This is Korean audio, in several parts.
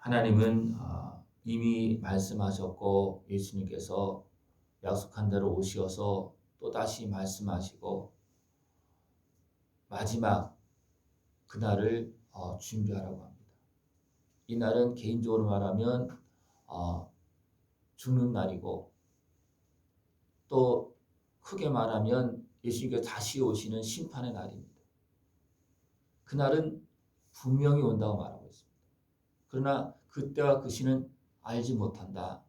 하나님은 아, 이미 말씀하셨고 예수님께서 약속한 대로 오시어서 또 다시 말씀하시고 마지막 그날을 어, 준비하라고 합니다. 이 날은 개인적으로 말하면 어, 죽는 날이고 또 크게 말하면 예수님께서 다시 오시는 심판의 날입니다. 그날은 분명히 온다고 말하고 있습니다. 그러나 그때와 그 시는 알지 못한다.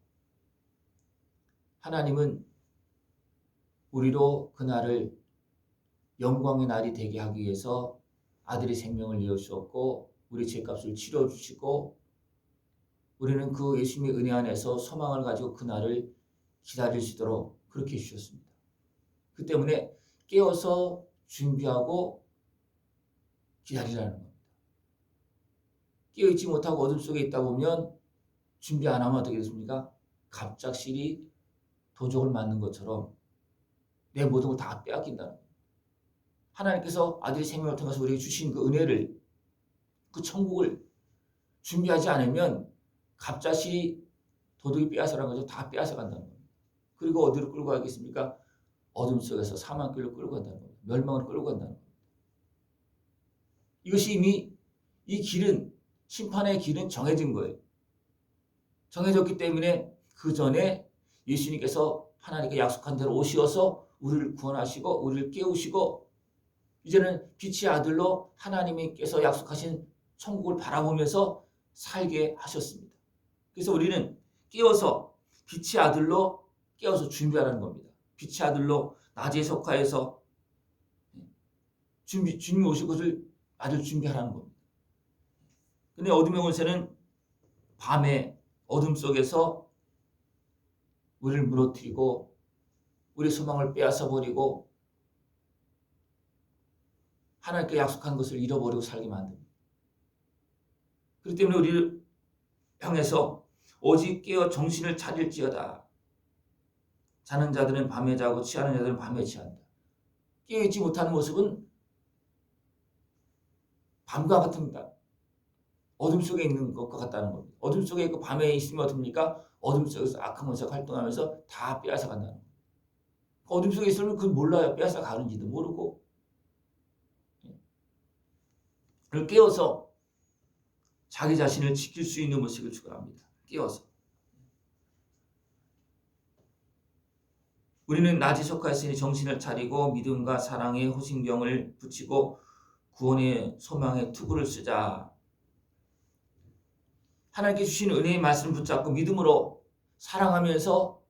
하나님은 우리로 그날을 영광의 날이 되게 하기 위해서 아들의 생명을 내어 주셨고 우리 죄값을 치러 주시고 우리는 그 예수님의 은혜 안에서 소망을 가지고 그날을 기다릴 수 있도록 그렇게 해주셨습니다. 그 때문에 깨어서 준비하고 기다리라는 겁니다. 깨어있지 못하고 어둠 속에 있다 보면 준비 안 하면 어떻게 됐습니까? 갑작스리 도적을 맞는 것처럼 내 모든 걸 다 빼앗긴다는 거예요. 하나님께서 아들의 생명을 통해서 우리에게 주신 그 은혜를 그 천국을 준비하지 않으면 갑자기 도둑이 빼앗아간 거죠. 다 빼앗아간다는 겁니다. 그리고 어디로 끌고 가겠습니까? 어둠 속에서 사망길로 끌고 간다는 겁니다. 멸망으로 끌고 간다는 겁니다. 이것이 이미 이 길은 심판의 길은 정해진 거예요. 정해졌기 때문에 그 전에 예수님께서 하나님께 약속한 대로 오시어서 우리를 구원하시고 우리를 깨우시고 이제는 빛의 아들로 하나님께서 약속하신 천국을 바라보면서 살게 하셨습니다. 그래서 우리는 깨어서 빛의 아들로 깨어서 준비하라는 겁니다. 빛의 아들로 낮에 속하여서 준비 주님 오실 것을 아들 준비하라는 겁니다. 근데 어둠의 권세는 밤에 어둠 속에서 우리를 무너뜨리고 우리 소망을 빼앗아 버리고 하나님께 약속한 것을 잃어버리고 살게 만듭니다. 그렇기 때문에 우리를 향해서 오직 깨어 정신을 차릴지어다. 자는 자들은 밤에 자고 취하는 자들은 밤에 취한다. 깨어있지 못하는 모습은 밤과 같습니다. 어둠 속에 있는 것과 같다는 겁니다. 어둠 속에 있고 밤에 있으면 어떻습니까? 어둠 속에서 악한 권세가 활동하면서 다 빼앗아 간다는 거예요. 어둠 속에 있으면 그걸 몰라요. 빼앗아 가는지도 모르고. 그걸 깨워서 자기 자신을 지킬 수 있는 모습을 추구합니다. 깨워서. 우리는 낮에 속하였으니 정신을 차리고 믿음과 사랑의 호신경을 붙이고 구원의 소망의 투구를 쓰자. 하나님께 주신 은혜의 말씀을 붙잡고 믿음으로 사랑하면서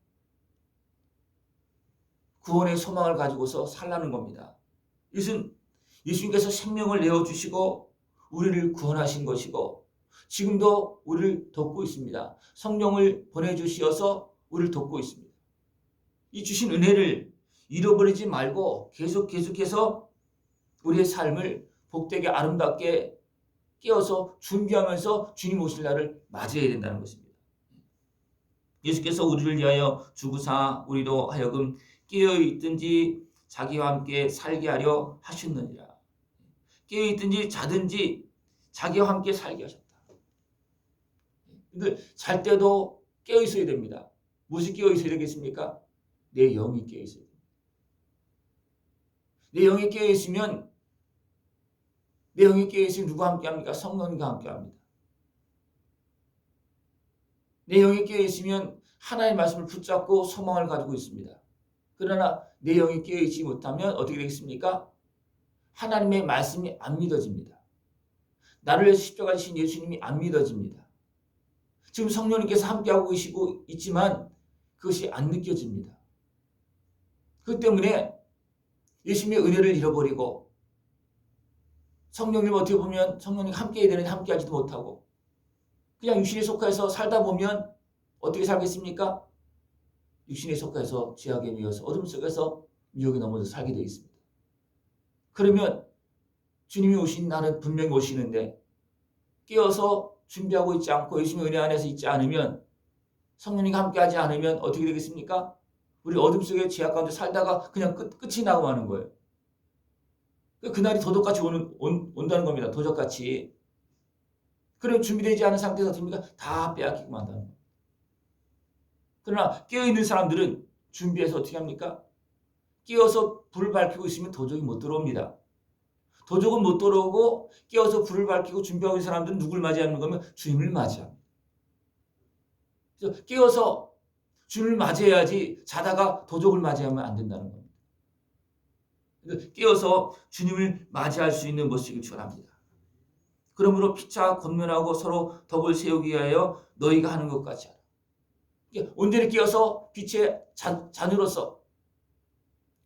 구원의 소망을 가지고서 살라는 겁니다. 이것은 예수님께서 생명을 내어주시고 우리를 구원하신 것이고 지금도 우리를 돕고 있습니다. 성령을 보내주시어서 우리를 돕고 있습니다. 이 주신 은혜를 잃어버리지 말고 계속 계속해서 우리의 삶을 복되게 아름답게 깨어서 준비하면서 주님 오실 날을 맞이해야 된다는 것입니다. 예수께서 우리를 위하여 주구사 우리로 하여금 깨어 있든지 자기와 함께 살게 하려 하셨느니라. 깨어 있든지 자든지 자기와 함께 살게 하셨다. 근데 잘 때도 깨어 있어야 됩니다. 무엇이 깨어 있어야 되겠습니까? 내 영이 깨어 있어야 됩니다. 내 영이 깨어 있으면 내 영이 깨어 있으면 누가 함께 합니까? 성령님과 함께 합니다. 내 영이 깨어 있으면 하나님의 말씀을 붙잡고 소망을 가지고 있습니다. 그러나 내 영이 깨어 있지 못하면 어떻게 되겠습니까? 하나님의 말씀이 안 믿어집니다. 나를 위해서 십자가 지신 예수님이 안 믿어집니다. 지금 성령님께서 함께하고 계시고 있지만 그것이 안 느껴집니다. 그 때문에 예수님의 은혜를 잃어버리고 성령님 어떻게 보면 성령님 함께 해야 되는데 함께 하지도 못하고 그냥 육신에 속해서 살다 보면 어떻게 살겠습니까? 육신에 속해서 죄악에 미워서 어둠 속에서 미혹에 넘어져 살게 되어 있습니다. 그러면 주님이 오신 날은 분명히 오시는데 깨어서 준비하고 있지 않고 예수님의 은혜 안에서 있지 않으면 성령님과 함께하지 않으면 어떻게 되겠습니까? 우리 어둠 속에 죄악 가운데 살다가 그냥 끝, 끝이 나고 마는 거예요. 그날이 도적같이 오는, 온, 온다는 겁니다. 도적같이. 그럼 준비되지 않은 상태에서 됩니까? 다 빼앗기고 만다는 거예요. 그러나 깨어있는 사람들은 준비해서 어떻게 합니까? 깨어서 불을 밝히고 있으면 도적이 못 들어옵니다. 도적은 못 들어오고 깨어서 불을 밝히고 준비하고 있는 사람들은 누굴 맞이하는 거면 주님을 맞이합니다. 그래서 깨어서 주님을 맞이해야지 자다가 도적을 맞이하면 안 된다는 겁니다. 그래서 깨어서 주님을 맞이할 수 있는 모습을 축원합니다. 그러므로 피차 권면하고 서로 덕을 세우기 위하여 너희가 하는 것 같이 하라. 이게 온전히 깨어서 빛의 자, 자녀로서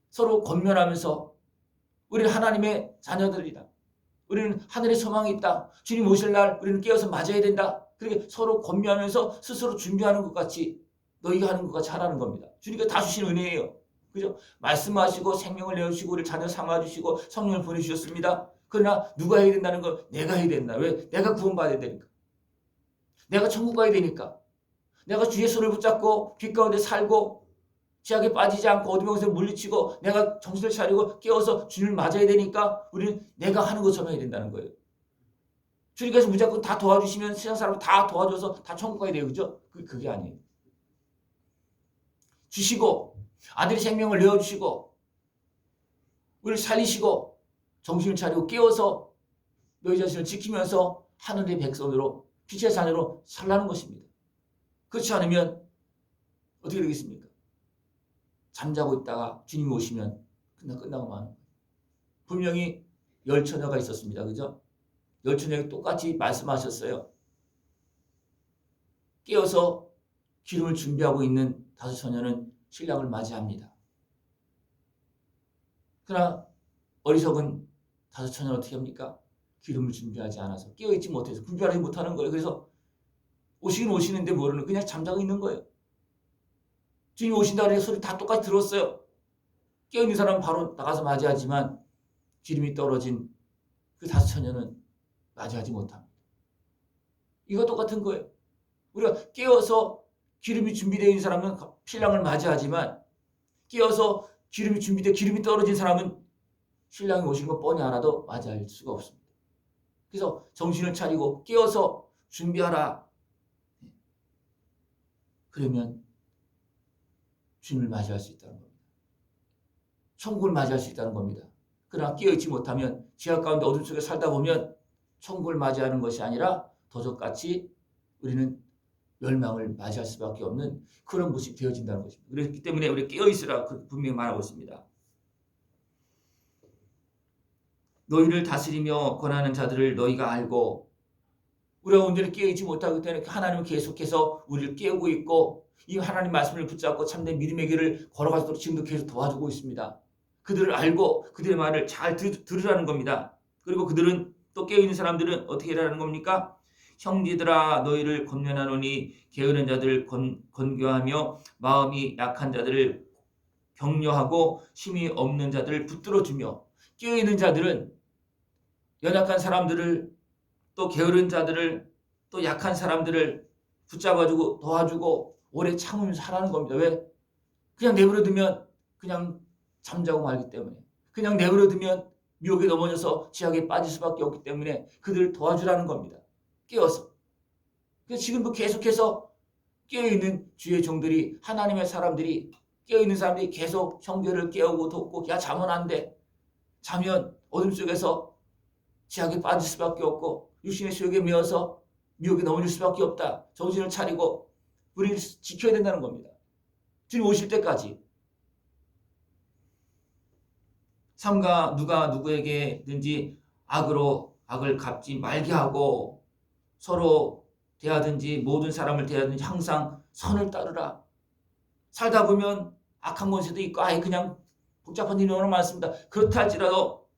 서로 권면하면서 우리는 하나님의 자녀들이다. 우리는 하늘의 소망이 있다. 주님 오실 날 우리는 깨어서 맞아야 된다. 그렇게 서로 권면하면서 스스로 준비하는 것 같이 너희가 하는 것 같이 하라는 겁니다. 주님께 다 주신 은혜예요. 그죠? 말씀하시고 생명을 내어주시고 우리 자녀 삼아주시고 성령을 보내주셨습니다. 그러나 누가 해야 된다는 건 내가 해야 된다. 왜? 내가 구원받아야 되니까. 내가 천국 가야 되니까. 내가 주의 손을 붙잡고 빛 가운데 살고 지하게 빠지지 않고 어둠의 것을 물리치고 내가 정신을 차리고 깨워서 주님을 맞아야 되니까 우리는 내가 하는 것처럼 해야 된다는 거예요. 주님께서 무조건 다 도와주시면 세상 사람 다 도와줘서 다 천국 가야 돼요. 그죠? 그게 아니에요. 주시고 아들이 생명을 내어주시고 우리를 살리시고 정신을 차리고 깨워서 너희 자신을 지키면서 하늘의 백성으로 빛의 자녀로 살라는 것입니다. 그렇지 않으면 어떻게 되겠습니까? 잠자고 있다가 주님 오시면 그냥 끝나고 마는 거예요. 분명히 열 처녀가 있었습니다. 그죠? 열 처녀가 똑같이 말씀하셨어요. 깨어서 기름을 준비하고 있는 다섯 처녀는 신랑을 맞이합니다. 그러나 어리석은 다섯 처녀는 어떻게 합니까? 기름을 준비하지 않아서 깨어있지 못해서 분별하지 못하는 거예요. 그래서 오시긴 오시는데 모르는 그냥 잠자고 있는 거예요. 주님 오신다 그래 소리 다 똑같이 들었어요. 깨어있는 사람은 바로 나가서 맞이하지만 기름이 떨어진 그 다섯 처녀는 맞이하지 못합니다. 이거 똑같은 거예요. 우리가 깨어서 기름이 준비되어 있는 사람은 신랑을 맞이하지만 깨어서 기름이 준비돼 기름이 떨어진 사람은 신랑이 오신 거 뻔히 알아도 맞이할 수가 없습니다. 그래서 정신을 차리고 깨어서 준비하라. 그러면 주님을 맞이할 수 있다는 겁니다. 천국을 맞이할 수 있다는 겁니다. 그러나 깨어있지 못하면 지하 가운데 어둠 속에 살다 보면 천국을 맞이하는 것이 아니라 도적같이 우리는 멸망을 맞이할 수밖에 없는 그런 모습이 되어진다는 것입니다. 그렇기 때문에 우리 깨어있으라 분명히 말하고 있습니다. 너희를 다스리며 권하는 자들을 너희가 알고 우리가 온전히 깨어있지 못하기 때문에 하나님은 계속해서 우리를 깨우고 있고 이 하나님 말씀을 붙잡고 참된 믿음의 길을 걸어가도록 지금도 계속 도와주고 있습니다. 그들을 알고 그들의 말을 잘 들, 들으라는 겁니다. 그리고 그들은 또 깨어있는 사람들은 어떻게 하라는 겁니까? 형제들아 너희를 권면하노니 게으른 자들 건, 건교하며 마음이 약한 자들을 격려하고 힘이 없는 자들을 붙들어 주며 깨어있는 자들은 연약한 사람들을 또 게으른 자들을 또 약한 사람들을 붙잡아주고 도와주고 오래 참으면서 하라는 겁니다. 왜? 그냥 내버려 두면 그냥 잠자고 말기 때문에 그냥 내버려 두면 미혹에 넘어져서 지하에 빠질 수밖에 없기 때문에 그들을 도와주라는 겁니다. 깨어서. 그래서 지금도 계속해서 깨어있는 주의 종들이 하나님의 사람들이 깨어있는 사람들이 계속 형제를 깨우고 돕고 야 자면 안 돼. 자면 어둠 속에서 지하에 빠질 수밖에 없고 육신의 수욕에 매어서 미혹에 넘어질 수밖에 없다. 정신을 차리고 우리를 지켜야 된다는 겁니다. 주님 오실 때까지. 삼가 누가 누구에게든지 악으로 악을 갚지 말게 하고 서로 대하든지 모든 사람을 대하든지 항상 선을 따르라. 살다 보면 악한 권세도 있고 아예 그냥 복잡한 일이 너무 많습니다. 그렇다 할지라도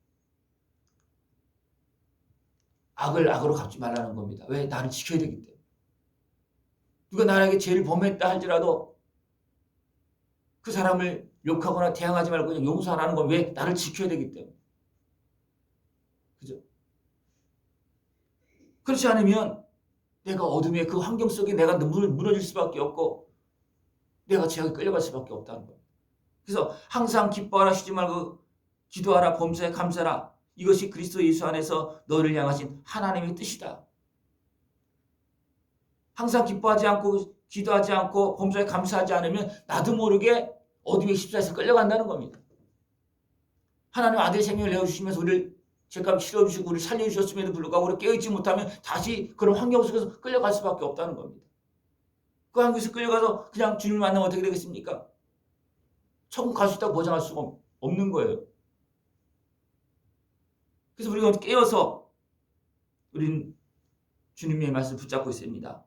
악을 악으로 갚지 말라는 겁니다. 왜? 나를 지켜야 되기 때문에. 누가 나에게 죄를 범했다 할지라도 그 사람을 욕하거나 대항하지 말고 그냥 용서하라는 건 왜? 나를 지켜야 되기 때문에. 그죠? 그렇지 않으면 내가 어둠의 그 환경 속에 내가 무너질 수밖에 없고 내가 죄악에 끌려갈 수밖에 없다는 거예요. 그래서 항상 기뻐하라 쉬지 말고 기도하라 범사에 감사라 이것이 그리스도 예수 안에서 너를 향하신 하나님의 뜻이다. 항상 기뻐하지 않고 기도하지 않고 범사에 감사하지 않으면 나도 모르게 어둠의 십사에서 끌려간다는 겁니다. 하나님 아들 생명을 내어주시면서 우리를 죄값 치러주시고 우리를 살려주셨음에도 불구하고 우리 깨어있지 못하면 다시 그런 환경 속에서 끌려갈 수밖에 없다는 겁니다. 그 환경에서 끌려가서 그냥 주님을 만나면 어떻게 되겠습니까? 천국 갈 수 있다고 보장할 수가 없- 없는 거예요. 그래서 우리가 깨어서 우리는 주님의 말씀을 붙잡고 있습니다.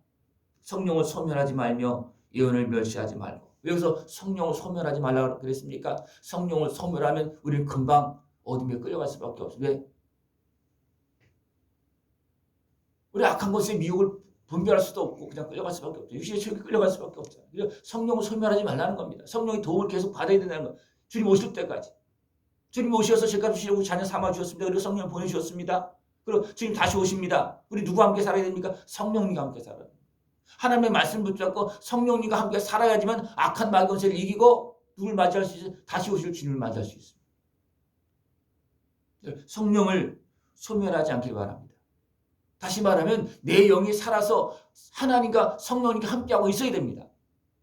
성령을 소멸하지 말며 예언을 멸시하지 말고. 여기서 성령을 소멸하지 말라고 그랬습니까? 성령을 소멸하면 우리는 금방 어둠에 끌려갈 수밖에 없어요. 왜? 우리 악한 것의 미혹을 분별할 수도 없고 그냥 끌려갈 수밖에 없죠. 육신의 체육에 끌려갈 수밖에 없잖아요. 그래서 성령을 소멸하지 말라는 겁니다. 성령의 도움을 계속 받아야 된다는 거. 주님 오실 때까지. 주님 오셔서 제값 주시려고 자녀 삼아 주셨습니다. 그리고 성령 보내 주셨습니다. 그리고 주님 다시 오십니다. 우리 누구와 함께 살아야 됩니까? 성령님과 함께 살아야 됩니다. 하나님의 말씀 붙잡고 성령님과 함께 살아야지만 악한 마귀원세를 이기고 누굴 맞이할 수 있어요? 다시 오실 주님을 맞이할 수 있습니다. 성령을 소멸하지 않길 바랍니다. 다시 말하면 내 영이 살아서 하나님과 성령님과 함께하고 있어야 됩니다.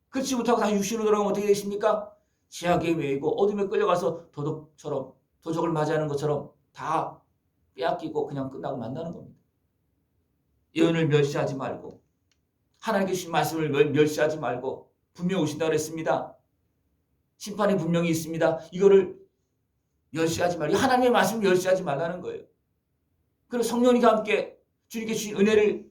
그렇지 못하고 다시 육신으로 돌아가면 어떻게 되십니까? 지하에 매이고 어둠에 끌려가서 도둑처럼 도적을 맞이하는 것처럼 다 빼앗기고 그냥 끝나고 만나는 겁니다. 예언을 멸시하지 말고 하나님께 주신 말씀을 멸- 멸시하지 말고 분명 오신다 그랬습니다. 심판이 분명히 있습니다. 이거를 멸시하지 말고 하나님의 말씀을 멸시하지 말라는 거예요. 그리고 성령님과 함께 주님께 주신 은혜를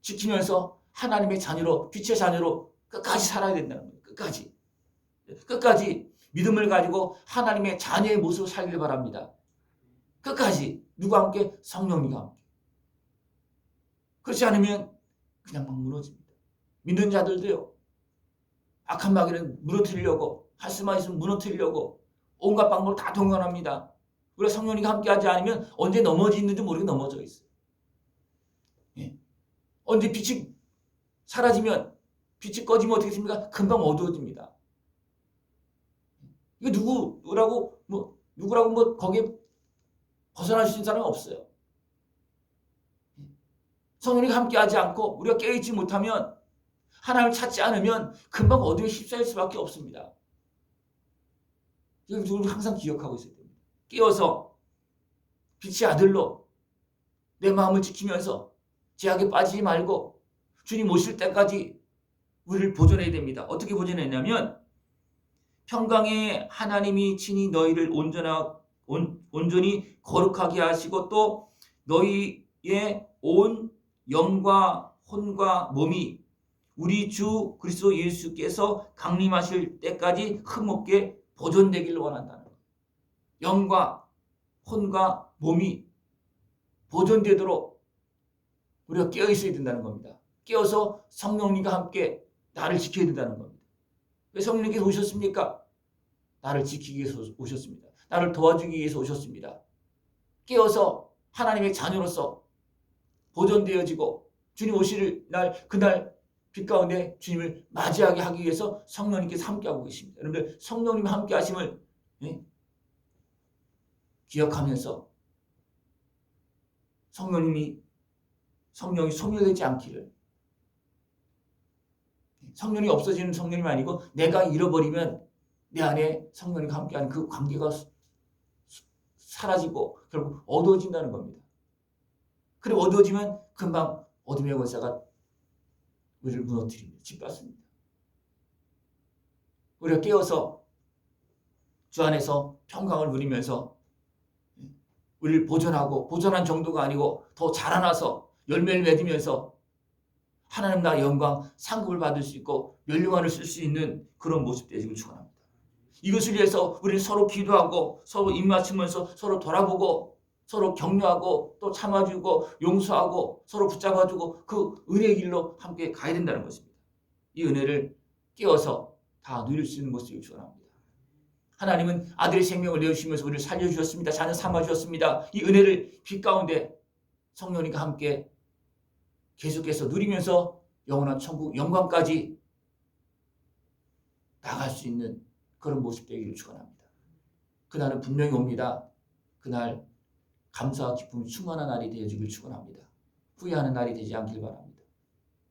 지키면서 하나님의 자녀로 빛의 자녀로 끝까지 살아야 된다는 거예요. 끝까지. 끝까지 믿음을 가지고 하나님의 자녀의 모습을 살길 바랍니다. 끝까지 누구와 함께 성령님과 함께. 그렇지 않으면 그냥 막 무너집니다. 믿는 자들도요. 악한 마귀는 무너뜨리려고 할 수만 있으면 무너뜨리려고 온갖 방법을 다 동원합니다. 우리가 성령님과 함께하지 않으면 언제 넘어지는지 모르게 넘어져 있어요. 예. 언제 빛이 사라지면 빛이 꺼지면 어떻게 됩니까? 금방 어두워집니다. 이거 누구라고 뭐 누구라고 뭐 거기에 벗어날 수 있는 사람은 없어요. 성령이 함께하지 않고 우리가 깨어있지 못하면 하나님을 찾지 않으면 금방 어둠에 휩싸일 수밖에 없습니다. 이걸 항상 기억하고 있어야 됩니다. 깨어서 빛의 아들로 내 마음을 지키면서 제약에 빠지지 말고 주님 오실 때까지 우리를 보존해야 됩니다. 어떻게 보존했냐면 평강의 하나님이 친히 너희를 온전하, 온, 온전히 거룩하게 하시고 또 너희의 온 영과 혼과 몸이 우리 주 그리스도 예수께서 강림하실 때까지 흠없게 보존되기를 원한다는 거예요. 영과 혼과 몸이 보존되도록 우리가 깨어 있어야 된다는 겁니다. 깨어서 성령님과 함께 나를 지켜야 된다는 겁니다. 왜 성령님께서 오셨습니까? 나를 지키기 위해서 오셨습니다. 나를 도와주기 위해서 오셨습니다. 깨어서 하나님의 자녀로서 보존되어지고 주님 오실 날 그날 빛 가운데 주님을 맞이하게 하기 위해서 성령님께서 함께하고 계십니다. 여러분들 성령님 함께 하심을 예? 기억하면서 성령님이 성령이 소멸되지 않기를 성령이 없어지는 성령이 아니고 내가 잃어버리면 내 안에 성령님과 함께하는 그 관계가 사라지고 결국 어두워진다는 겁니다. 그리고 어두워지면 금방 어둠의 권세가 우리를 무너뜨립니다. 짓밟습니다. 우리가 깨어서 주 안에서 평강을 누리면서 우리를 보존하고 보존한 정도가 아니고 더 자라나서 열매를 맺으면서 하나님 나라 영광 상급을 받을 수 있고 멸류관을 쓸 수 있는 그런 모습 되시길 축원합니다. 이것을 위해서 우리는 서로 기도하고 서로 입맞추면서 서로 돌아보고 서로 격려하고 또 참아주고 용서하고 서로 붙잡아주고 그 은혜의 길로 함께 가야 된다는 것입니다. 이 은혜를 깨어서 다 누릴 수 있는 모습을 축원합니다. 하나님은 아들의 생명을 내주시면서 우리를 살려주셨습니다. 자녀 삼아주셨습니다. 이 은혜를 빛 가운데 성령님과 함께 계속해서 누리면서 영원한 천국 영광까지 나갈 수 있는 그런 모습 되기를 축원합니다. 그날은 분명히 옵니다. 그날 감사와 기쁨이 충만한 날이 되어지길 축원합니다. 후회하는 날이 되지 않길 바랍니다.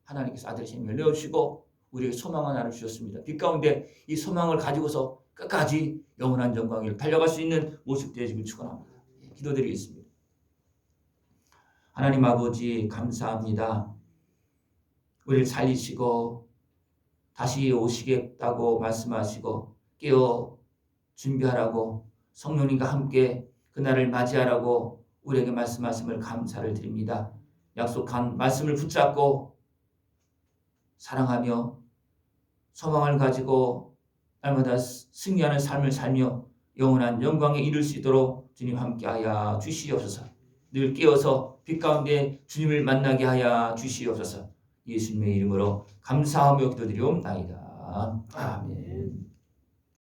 하나님께서 아들의 힘을 내어주시고 우리에게 소망을 나눠 주셨습니다. 빛 가운데 이 소망을 가지고서 끝까지 영원한 영광을 달려갈 수 있는 모습 되시길 축원합니다. 예, 기도드리겠습니다. 하나님 아버지 감사합니다. 우리를 살리시고 다시 오시겠다고 말씀하시고 깨어 준비하라고 성령님과 함께 그날을 맞이하라고 우리에게 말씀하심을 감사를 드립니다. 약속한 말씀을 붙잡고 사랑하며 소망을 가지고 날마다 승리하는 삶을 살며 영원한 영광에 이를 수 있도록 주님 함께하여 주시옵소서. 늘 깨어서 빛 가운데 주님을 만나게 하여 주시옵소서. 예수님의 이름으로 감사하며 기도드리옵나이다. 아멘.